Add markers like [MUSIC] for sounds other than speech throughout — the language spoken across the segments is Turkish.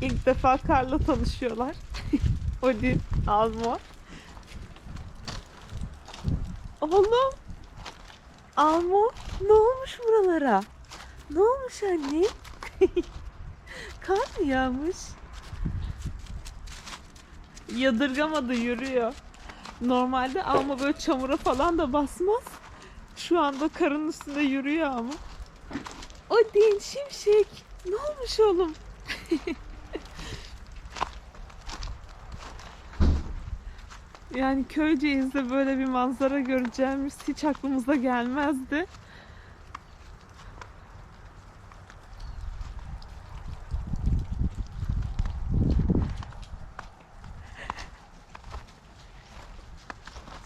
İlk defa karla tanışıyorlar. [LAUGHS] Odin, Almo. Oğlum. Almo ne olmuş buralara? Ne olmuş anne? [LAUGHS] Kar mı yağmış? Yadırgamadı yürüyor. Normalde Almo böyle çamura falan da basmaz. Şu anda karın üstünde yürüyor ama. Odin şimşek. Ne olmuş oğlum? [LAUGHS] Yani Köyceğiz'de böyle bir manzara göreceğimiz hiç aklımıza gelmezdi.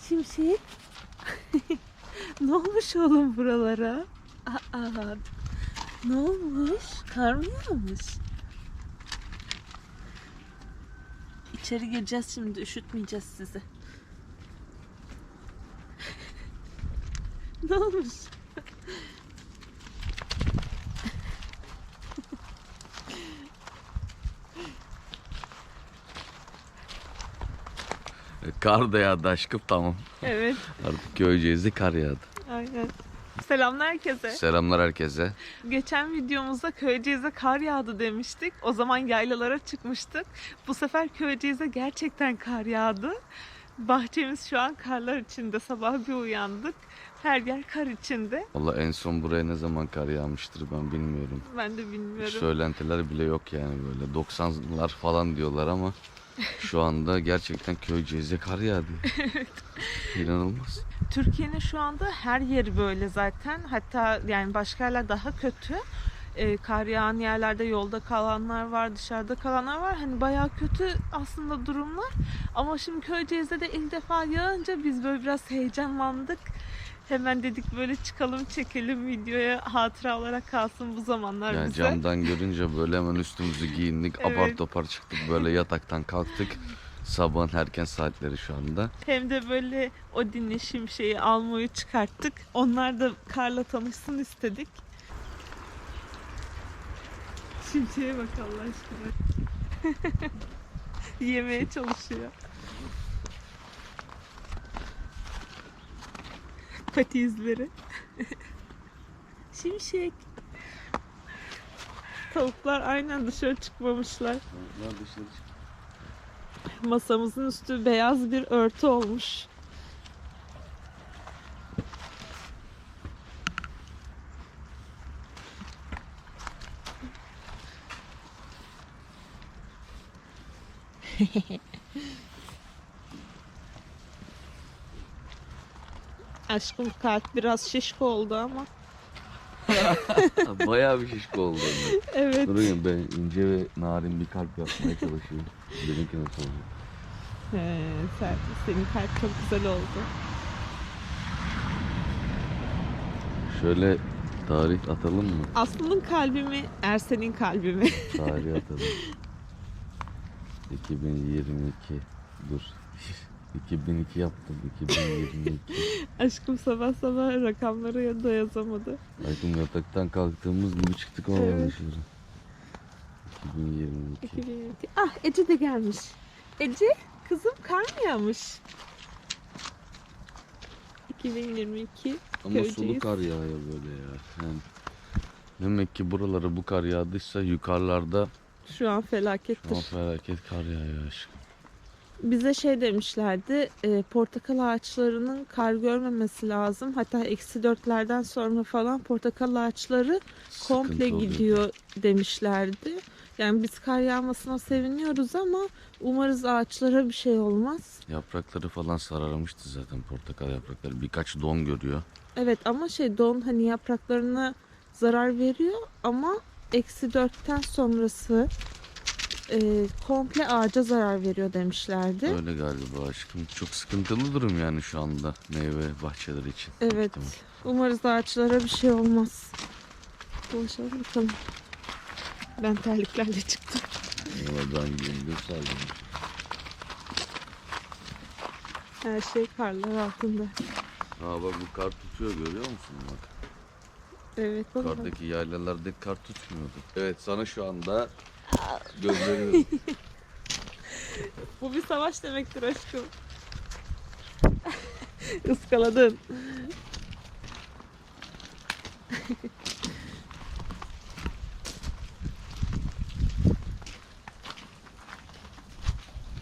Şimşek. [LAUGHS] ne olmuş oğlum buralara? Aa, ne olmuş? Kar mı yağmış? İçeri gireceğiz şimdi. Üşütmeyeceğiz sizi. [LAUGHS] ne olmuş? Kar da yağdı aşkım tamam. Evet. Artık Köyceğiz'de kar yağdı. Aynen. Selamlar herkese. Selamlar herkese. Geçen videomuzda Köyceğiz'e kar yağdı demiştik. O zaman yaylalara çıkmıştık. Bu sefer Köyceğiz'e gerçekten kar yağdı. Bahçemiz şu an karlar içinde. Sabah bir uyandık. Her yer kar içinde. Valla en son buraya ne zaman kar yağmıştır ben bilmiyorum. Ben de bilmiyorum. Söylentiler bile yok yani böyle 90'lar falan diyorlar ama [LAUGHS] şu anda gerçekten Köyceğiz'e kar yağdı. [LAUGHS] İnanılmaz. Türkiye'nin şu anda her yeri böyle zaten. Hatta yani başka yerler daha kötü. Ee, kar yağan yerlerde yolda kalanlar var, dışarıda kalanlar var. Hani bayağı kötü aslında durumlar. Ama şimdi Köyceğiz'de de ilk defa yağınca biz böyle biraz heyecanlandık. Hemen dedik böyle çıkalım çekelim videoya hatıra olarak kalsın bu zamanlar Yani bize. camdan görünce böyle hemen üstümüzü giyindik. Apar Evet. topar çıktık böyle yataktan kalktık. Sabahın erken saatleri şu anda. Hem de böyle Odin'le Şimşek'i Almo'yu çıkarttık. Onlar da karla tanışsın istedik. Şimşek'e bak Allah aşkına. [LAUGHS] Yemeye çalışıyor. Pati izleri. [LAUGHS] Şimşek. Tavuklar aynen dışarı çıkmamışlar. Masamızın üstü beyaz bir örtü olmuş. [LAUGHS] Aşkım kalp biraz şişko oldu ama. [LAUGHS] Bayağı bir şişko oldu. Evet. Durun ben ince ve narin bir kalp yapmaya çalışıyorum. Benimki nasıl olacak? He, sen, senin kalp çok güzel oldu. Şöyle tarih atalım mı? Aslı'nın kalbi mi, Ersen'in kalbi mi? Tarih atalım. [LAUGHS] 2022 dur. [LAUGHS] 2002 yaptım. 2022. [LAUGHS] Aşkım sabah sabah rakamları yanında yazamadı. Aykın yataktan kalktığımız gibi çıktık ama Evet. dışarı. 2022. 2022. Ah Ece de gelmiş. Ece kızım kar mı yağmış? 2022 Ama Köyceğiz. sulu kar yağıyor böyle ya. Yani demek ki buralara bu kar yağdıysa yukarılarda şu an şu an felakettir. felaket kar yağıyor aşkım. Bize şey demişlerdi e, portakal ağaçlarının kar görmemesi lazım. Hatta eksi dörtlerden sonra falan portakal ağaçları komple Sıkıntı oluyor. gidiyor demişlerdi. Yani biz kar yağmasına seviniyoruz ama umarız ağaçlara bir şey olmaz. Yaprakları falan sararmıştı zaten portakal yaprakları. Birkaç don görüyor. Evet ama şey don hani yapraklarına zarar veriyor ama eksi dörtten sonrası e, komple ağaca zarar veriyor demişlerdi. Öyle galiba aşkım. Çok sıkıntılı durum yani şu anda meyve bahçeleri için. Evet. Tamam. Umarız ağaçlara bir şey olmaz. Dolaşalım bakalım. Ben terliklerle çıktım. Oradan gündüz saldım. Her şey karlar altında. Aa bak bu kar tutuyor görüyor musun bak. Evet. baba. Kardaki yaylalarda kar tutmuyordu. Evet sana şu anda [LAUGHS] gönderiyorum. Bu bir savaş demektir aşkım. [LAUGHS] Iskaladın. [LAUGHS]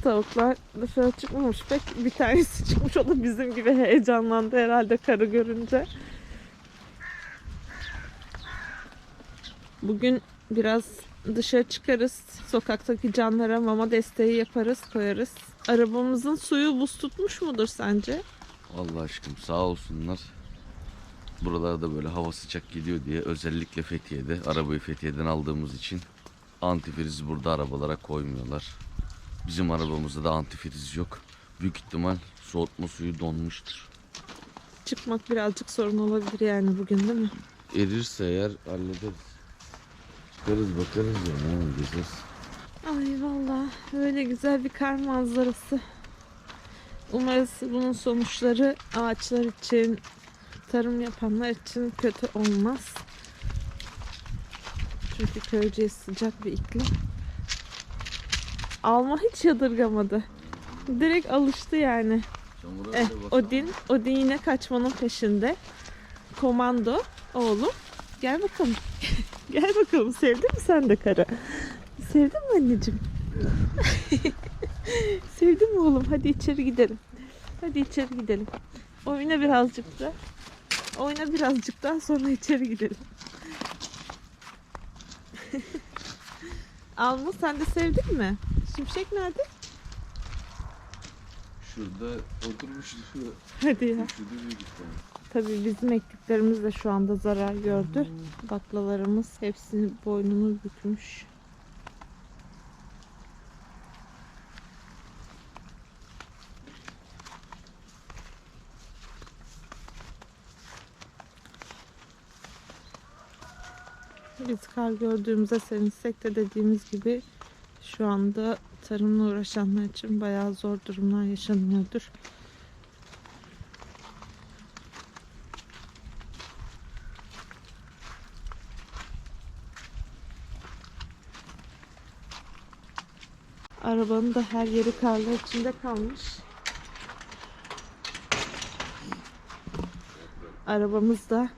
Tavuklar dışarı çıkmamış pek. Bir tanesi çıkmış o da bizim gibi heyecanlandı herhalde karı görünce. Bugün biraz dışarı çıkarız. Sokaktaki canlara mama desteği yaparız, koyarız. Arabamızın suyu buz tutmuş mudur sence? Allah aşkım sağ olsunlar. Buralarda böyle hava sıcak geliyor diye özellikle Fethiye'de arabayı Fethiye'den aldığımız için antifriz burada arabalara koymuyorlar. Bizim arabamızda da antifriz yok. Büyük ihtimal soğutma suyu donmuştur. Çıkmak birazcık sorun olabilir yani bugün değil mi? Erirse eğer hallederiz. Çıkarız bakarız ya ne yapacağız. Ay vallahi böyle güzel bir kar manzarası. Umarız bunun sonuçları ağaçlar için, tarım yapanlar için kötü olmaz. Çünkü Köyceğiz sıcak bir iklim. Alma hiç yadırgamadı. Direkt alıştı yani. Eh. Odin, Odin yine kaçmanın peşinde. Komando oğlum. Gel bakalım. [LAUGHS] Gel bakalım. Sevdin mi sen de karı? Sevdin mi anneciğim? [LAUGHS] Sevdin mi oğlum? Hadi içeri gidelim. Hadi içeri gidelim. Oyna birazcık da. Oyna birazcık daha sonra içeri gidelim. [LAUGHS] Alma sen de sevdin mi? Şimşek nerede? Şurada oturmuş. Hadi ya. Şurada büyük ihtimal. Tabii bizim ektiklerimiz de şu anda zarar gördü. Baklalarımız hepsini boynunu bükmüş. Biz kar gördüğümüze sevinsek de dediğimiz gibi şu anda tarımla uğraşanlar için bayağı zor durumlar yaşanıyordur. Arabanın da her yeri karlar içinde kalmış. Arabamız da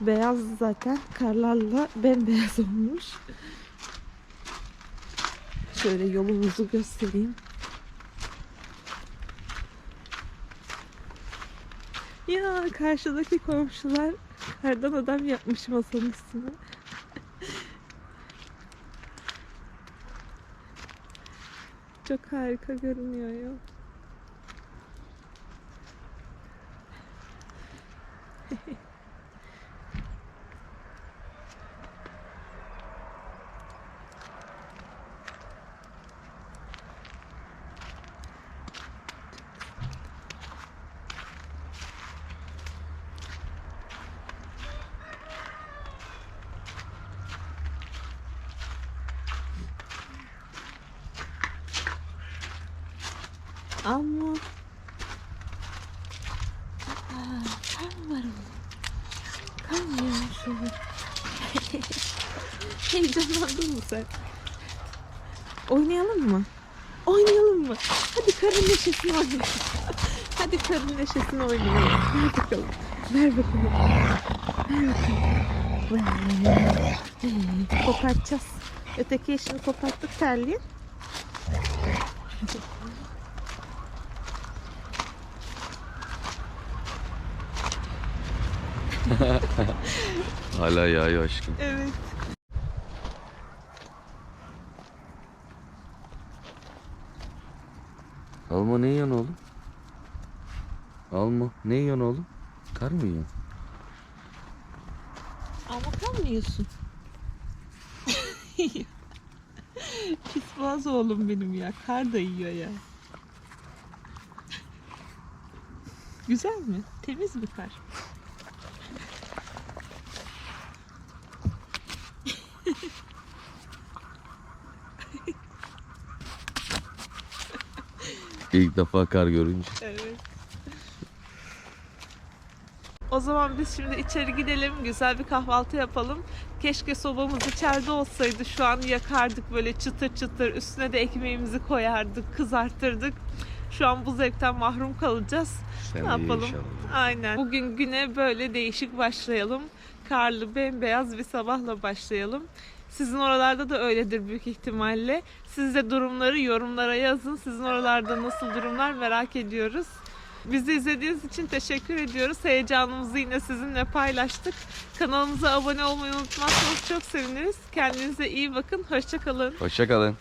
beyaz zaten. Karlarla bembeyaz olmuş. Şöyle yolumuzu göstereyim. Ya karşıdaki komşular kardan adam yapmış masanın üstüne. Çok harika görünüyor ya. [LAUGHS] Ama Aa, mı var mı yağmış orada? Heyecanlandın mı sen? Oynayalım mı? Oynayalım mı? Hadi karın neşesini oynayalım. Hadi karın neşesini oynayalım. Ver bakalım. Ver bakalım. Ver bakalım. Ver. Kopartacağız. Öteki yeşini koparttık terliğin. [LAUGHS] Hala yağıyor aşkım. Evet. Alma ne yiyorsun oğlum? Alma ne yiyorsun oğlum? Kar mı yiyorsun? Ama kar mı yiyorsun? [LAUGHS] Pis boğaz oğlum benim ya. Kar da yiyor ya. Güzel mi? Temiz mi kar? İlk defa kar görünce. Evet. O zaman biz şimdi içeri gidelim, güzel bir kahvaltı yapalım. Keşke sobamız içeride olsaydı şu an yakardık böyle çıtır çıtır. Üstüne de ekmeğimizi koyardık, kızartırdık. Şu an bu zevkten mahrum kalacağız. Sen ne yapalım? inşallah. Aynen. Bugün güne böyle değişik başlayalım. Karlı, bembeyaz bir sabahla başlayalım. Sizin oralarda da öyledir büyük ihtimalle. Siz de durumları yorumlara yazın. Sizin oralarda nasıl durumlar merak ediyoruz. Bizi izlediğiniz için teşekkür ediyoruz. Heyecanımızı yine sizinle paylaştık. Kanalımıza abone olmayı unutmazsanız çok seviniriz. Kendinize iyi bakın. Hoşçakalın. Hoşçakalın.